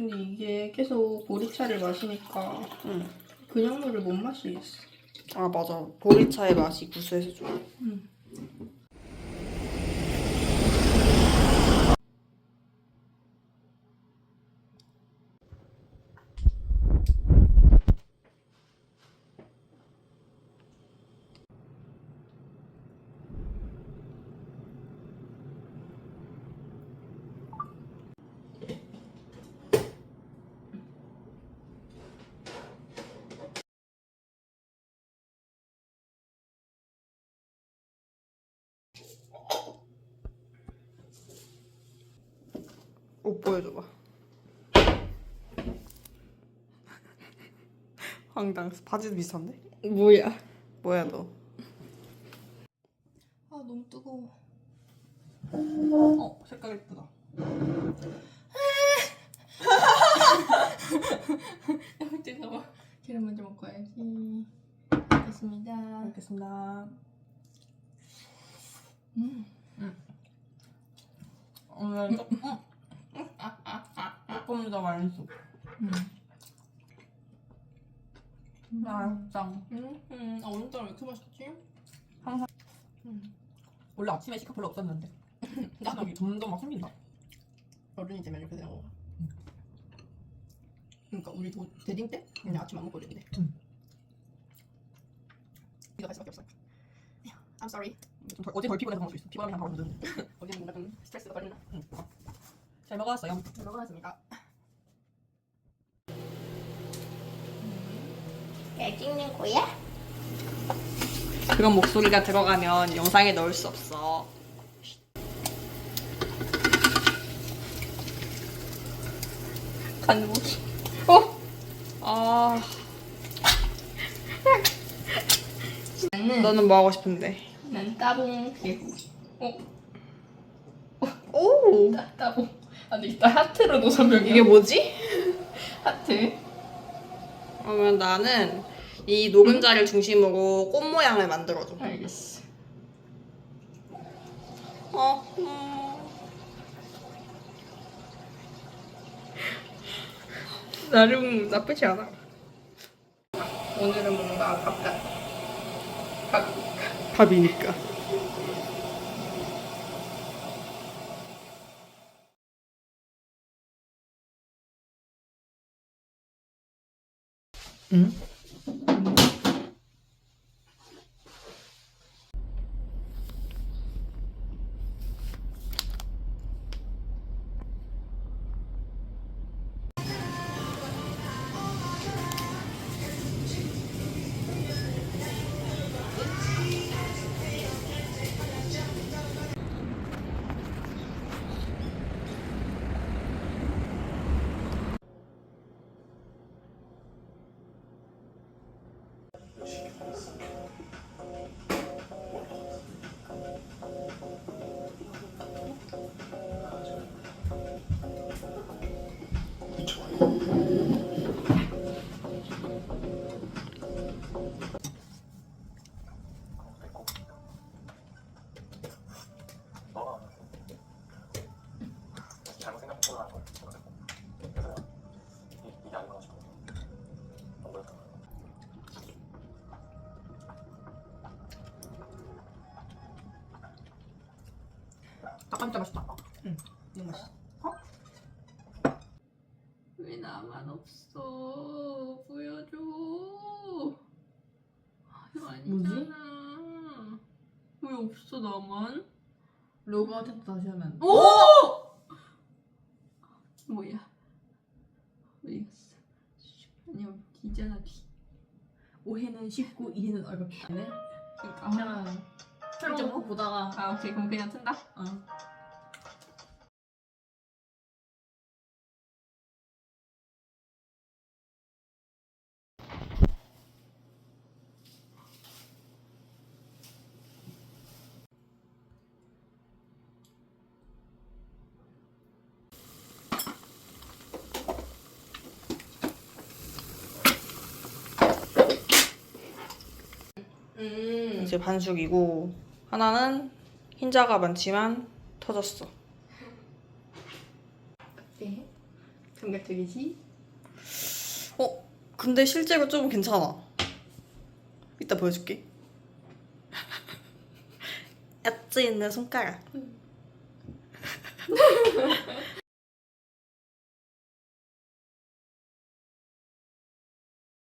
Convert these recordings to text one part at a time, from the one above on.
근데 이게 계속 보리차를 마시니까 응. 그냥 물을 못 마시겠어. 아 맞아. 보리차의 맛이 구수해서 좋아. 응. 옷 보여줘봐. 황당. 바지도 비슷한데? 뭐야? 뭐야 너? 아 너무 뜨거워. 어 색깔 예쁘다. 너무 뜨거워. 계란 먼저 먹고 와야지. 됐습니다. 알겠습니다. 음. 오늘 조금 조금 더 맛있어. 음. 맛있다. 음. 음. 아 오늘따라 왜 이렇게 맛있지? 항상. 음. 원래 아침에 시카 별로 없었는데. 나도 점점 막 생긴다. 어른이 되면 이렇게 되는 거야. 그러니까 우리 도, 데딩 때 그냥 아침 안 먹고 그랬는데. 음. 네가 갈 수밖에 없어. I'm sorry. 좀 덜- 어제 덜 피곤해서 그럴 수 있어. 피곤하면 바로 늦었는데. 어제는 뭔가 좀. 잘 먹어왔어요. 잘 먹어놨습니까? 잘 찍는 거야? 그런 목소리가 들어가면 영상에 넣을 수 없어. 간무기. 어? 아, 나는 너는 뭐 하고 싶은데? 난 따봉 그리고 어? 오, 따, 따봉. 아 근데 일단 하트로 노선명이 이게 뭐지? 하트. 그러면 나는 이 노른자를 중심으로 꽃 모양을 만들어줘. 알겠어. 어, 음. 나름 나쁘지 않아. 오늘은 뭔가. 밥. 밥이니까. 응? 잘못 닭진짜 맛있다. 너무 맛있어. 왜 나만 없어? 보여줘. 이거 아니잖아. 왜 없어 나만? 로그아웃 해서 다시 하면 오! 뭐야? 어디 갔어? 아니요 뒤잖아 뒤. 오해는 쉽고 이해는 어렵다. 네? 그러니까. 그냥 틀어놓고 보다가 아 오케이 그럼 그냥 튼다. 어. 음. 이제 반숙이고 하나는 흰자가 많지만 터졌어. 네. 감각적이지? 어, 근데 실제로 좀 괜찮아. 이따 보여줄게. 엣지 있는 손가락.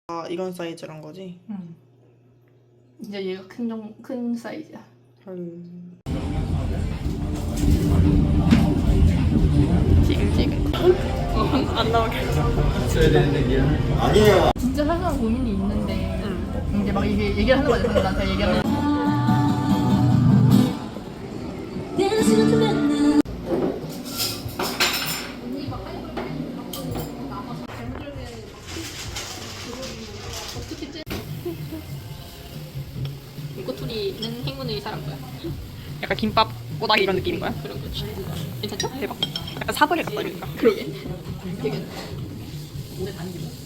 아, 이건 사이즈란 거지? 응. 이제 얘가 큰, 정, 큰 사이즈야. 헐. 지글지글. 안 나오게. 진짜 사소한 고민이 있는데 이제 막 이게 얘기를 하는 거지. 나한테 얘기를 하는 소리는 행운의 사람거야 약간 김밥 꼬다기 이런 느낌인 거야? 그런 거지 괜찮죠? 대박. 약간 사벌에 갔다 오니까. 그러게. 되게. 오래 다니는 거